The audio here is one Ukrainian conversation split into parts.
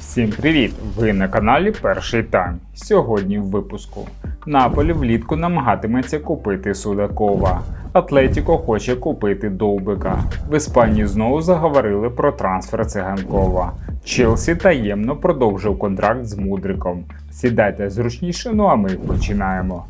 Всім привіт! Ви на каналі Перший Тайм. Сьогодні в випуску. Наполі влітку намагатиметься купити Судакова. Атлетіко хоче купити Довбика. В Іспанії знову заговорили про трансфер циганкова. Челсі таємно продовжив контракт з Мудриком. Сідайте зручніше, ну а ми починаємо.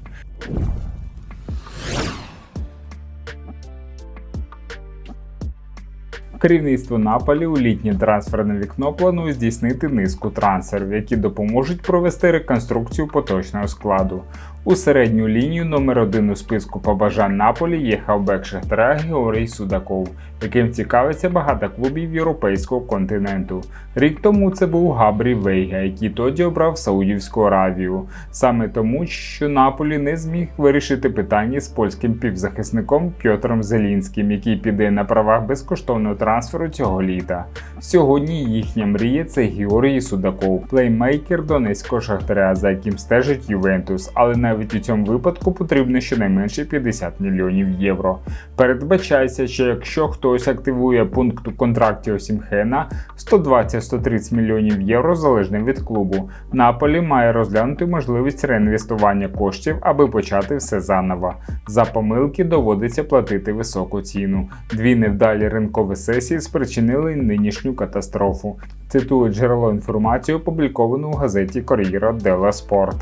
Керівництво Наполі у літнє трансферне вікно планує здійснити низку трансферів, які допоможуть провести реконструкцію поточного складу. У середню лінію номер один у списку побажань Наполі є хавбек Шахтаря Георгій Судаков, яким цікавиться багато клубів європейського континенту. Рік тому це був Габрі Вейга, який тоді обрав Саудівську Аравію. Саме тому, що Наполі не зміг вирішити питання з польським півзахисником Пьотром Зелінським, який піде на правах безкоштовного трансферу цього літа. Сьогодні їхня мрія це Георгій Судаков, плеймейкер Донецького Шахтаря, за яким стежить Ювентус, але навіть у цьому випадку потрібно щонайменше 50 мільйонів євро. Передбачається, що якщо хтось активує пункт у контракті Осімхена 120-130 мільйонів євро залежно від клубу. Наполі має розглянути можливість реінвестування коштів, аби почати все заново. За помилки доводиться платити високу ціну. Дві невдалі ринкові сесії спричинили нинішню катастрофу. Цитую джерело інформації, опубліковану у газеті Corriere dello Sport.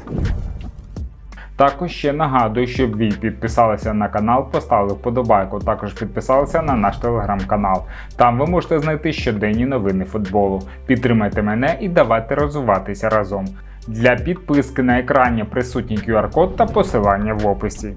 Також ще нагадую, щоб ви підписалися на канал, поставили вподобайку. Також підписалися на наш телеграм-канал. Там ви можете знайти щоденні новини футболу. Підтримайте мене і давайте розвиватися разом. Для підписки на екрані присутній QR-код та посилання в описі.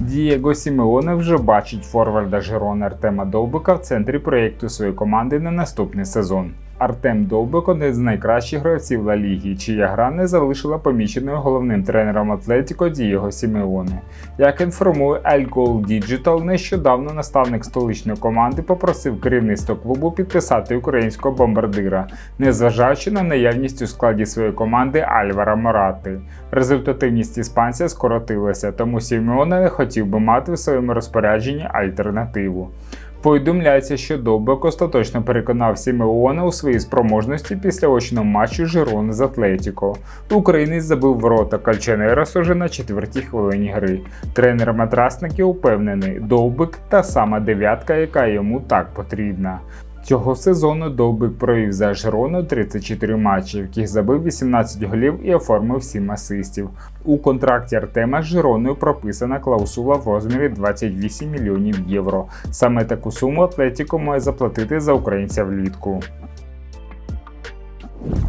Дієго Сімеоне вже бачить форварда Жерона Артема Довбика в центрі проєкту своєї команди на наступний сезон. Артем Довбик один з найкращих гравців Ла Ліги, чия гра не залишила поміченою головним тренером Атлетіко Дієго Сімеоне. Як інформує El Goal Digital, нещодавно наставник столичної команди попросив керівництво клубу підписати українського бомбардира, незважаючи на наявність у складі своєї команди Альвара Морати. Результативність іспанця скоротилася, тому Сімеоне не хотів би мати в своєму розпорядженні альтернативу. Повідомляється, що Довбек остаточно переконав Сімеона у своїй спроможності після очного матчу Жирони з Атлетіко. Українець забив ворота Кальченерос уже на четвертій хвилині гри. Тренер матрасників упевнений, Довбик та сама дев'ятка, яка йому так потрібна. Цього сезону Довбик провів за Жирону 34 матчі, в яких забив 18 голів і оформив 7 асистів. У контракті Артема з Жироною прописана клаусула в розмірі 28 мільйонів євро. Саме таку суму Атлетіко має заплатити за українця влітку.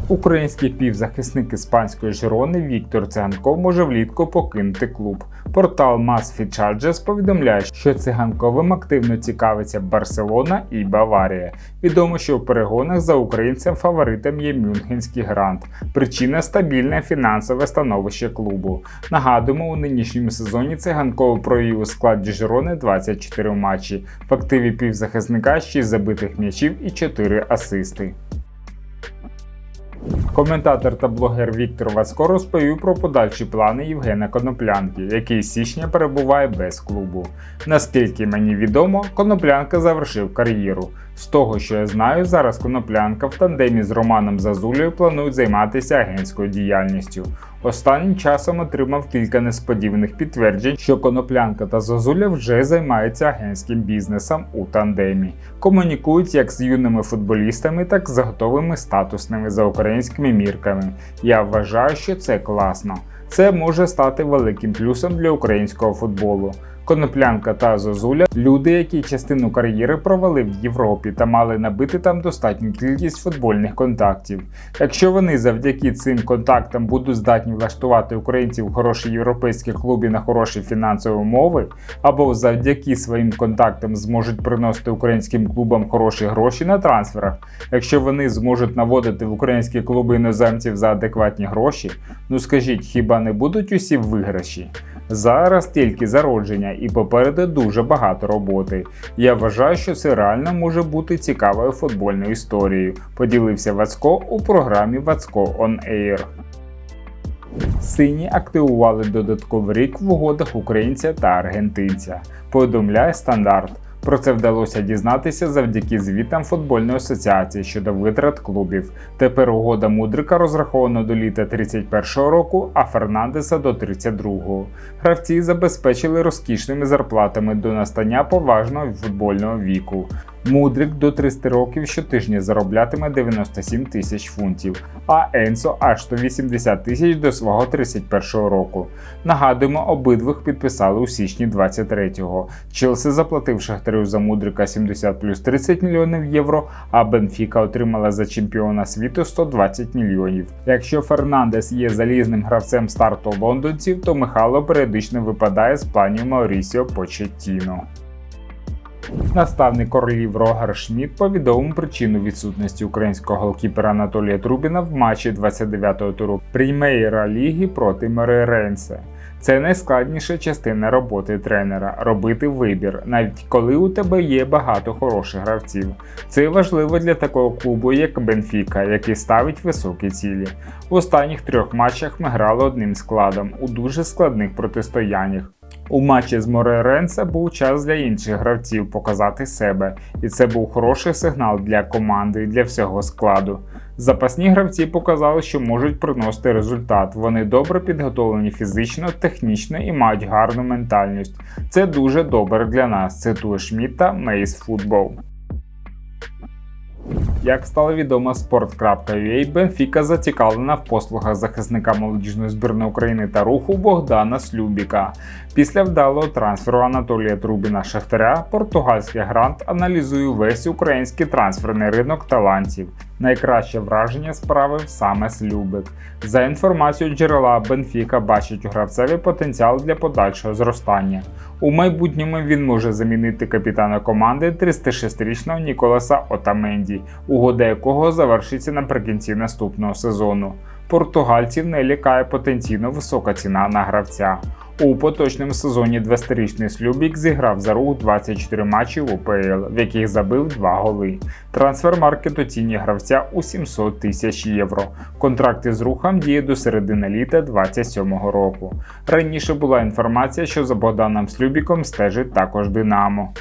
Український півзахисник іспанської Жирони Віктор Циганков може влітку покинути клуб. Портал Mass Charges повідомляє, що циганковим активно цікавиться Барселона і Баварія. Відомо, що в перегонах за українцем фаворитом є Мюнхенський грант. Причина стабільне фінансове становище клубу. Нагадуємо, у нинішньому сезоні циганков провів у складі Жирони 24 матчі. В активі півзахисника 6 забитих м'ячів і 4 асисти. you Коментатор та блогер Віктор Васко розповів про подальші плани Євгена Коноплянки, який з січня перебуває без клубу. Наскільки мені відомо, Коноплянка завершив кар'єру. З того, що я знаю, зараз Коноплянка в тандемі з Романом Зазулею планують займатися агентською діяльністю. Останнім часом отримав кілька несподіваних підтверджень, що Коноплянка та Зозуля вже займаються агентським бізнесом у тандемі. Комунікують як з юними футболістами, так і з готовими статусними за українськими мірками. Я вважаю, що це класно. Це може стати великим плюсом для українського футболу. Коноплянка та Зозуля люди, які частину кар'єри провели в Європі та мали набити там достатню кількість футбольних контактів. Якщо вони завдяки цим контактам будуть здатні влаштувати українців в хороші європейські клуби на хороші фінансові умови, або завдяки своїм контактам зможуть приносити українським клубам хороші гроші на трансферах, якщо вони зможуть наводити в українські клуби іноземців за адекватні гроші, ну скажіть, хіба не будуть усі виграші? Зараз тільки зародження і попереду дуже багато роботи. Я вважаю, що це реально може бути цікавою футбольною історією. Поділився Вацко у програмі Вацко On Air. Сині активували додатковий рік в угодах українця та аргентинця. Повідомляє стандарт. Про це вдалося дізнатися завдяки звітам футбольної асоціації щодо витрат клубів. Тепер угода Мудрика розрахована до літа 31-го року, а Фернандеса до 32-го. Гравці забезпечили розкішними зарплатами до настання поважного футбольного віку. Мудрик до 30 років щотижня зароблятиме 97 тисяч фунтів, а Енсо аж 180 тисяч до свого 31-го року. Нагадуємо, обидвих підписали у січні 23-го. Челси заплатив Шахтарю за Мудрика 70 плюс 30 мільйонів євро, а Бенфіка отримала за чемпіона світу 120 мільйонів. Якщо Фернандес є залізним гравцем старту лондонців, то Михайло періодично випадає з планів Маурісіо Почеттіно. Наставник королів Рогар Шмідт повідомив причину відсутності українського голкіпера Анатолія Трубіна в матчі 29-го туру Прімейра ліги проти Мереренсе. Це найскладніша частина роботи тренера робити вибір, навіть коли у тебе є багато хороших гравців. Це важливо для такого клубу, як Бенфіка, який ставить високі цілі. В останніх трьох матчах ми грали одним складом у дуже складних протистояннях. У матчі з Мореренсе був час для інших гравців показати себе, і це був хороший сигнал для команди і для всього складу. Запасні гравці показали, що можуть приносити результат. Вони добре підготовлені фізично, технічно і мають гарну ментальність. Це дуже добре для нас. Цитує Шмітта Мейс Футбол. Як стало відомо sport.ua, Бенфіка зацікавлена в послугах захисника молодіжної збірної України та руху Богдана Слюбіка. Після вдалого трансферу Анатолія Трубіна Шахтаря, португальський грант аналізує весь український трансферний ринок талантів. Найкраще враження справив саме Слюбик. За інформацією джерела, Бенфіка бачить у гравцеві потенціал для подальшого зростання. У майбутньому він може замінити капітана команди 36-річного Ніколаса Отаменді, угода якого завершиться наприкінці наступного сезону. Португальців не лякає потенційно висока ціна на гравця. У поточному сезоні 20-річний Слюбік зіграв за рух 24 матчі в УПЛ, в яких забив 2 голи. Трансфермаркет оцінює гравця у 700 тисяч євро. Контракт із рухом діє до середини літа 27 року. Раніше була інформація, що за Богданом Слюбіком стежить також Динамо.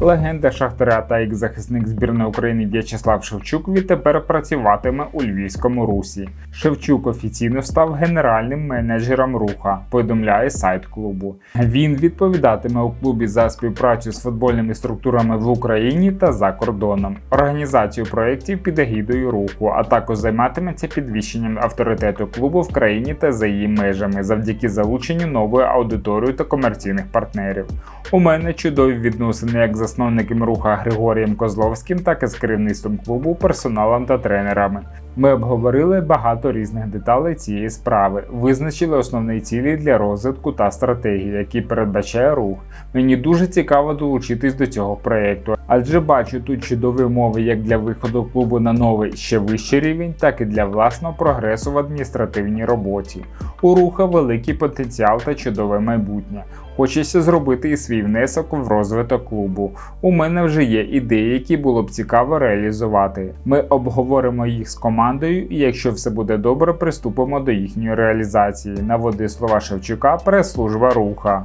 Легенда Шахтаря та екс-захисник збірної України В'ячеслав Шевчук відтепер працюватиме у Львівському русі. Шевчук офіційно став генеральним менеджером руха, повідомляє сайт клубу. Він відповідатиме у клубі за співпрацю з футбольними структурами в Україні та за кордоном, організацію проєктів під егідою руху, а також займатиметься підвищенням авторитету клубу в країні та за її межами завдяки залученню нової аудиторії та комерційних партнерів. У мене чудові відносини як з засновником руха Григорієм Козловським, так і з керівництвом клубу, персоналом та тренерами. Ми обговорили багато різних деталей цієї справи, визначили основні цілі для розвитку та стратегії, які передбачає рух. Мені дуже цікаво долучитись до цього проєкту, адже бачу тут чудові умови як для виходу клубу на новий ще вищий рівень, так і для власного прогресу в адміністративній роботі. У руха великий потенціал та чудове майбутнє. Хочеться зробити і свій внесок в розвиток клубу. У мене вже є ідеї, які було б цікаво реалізувати. Ми обговоримо їх з командою, і якщо все буде добре, приступимо до їхньої реалізації. Наводи слова Шевчука, прес-служба руха.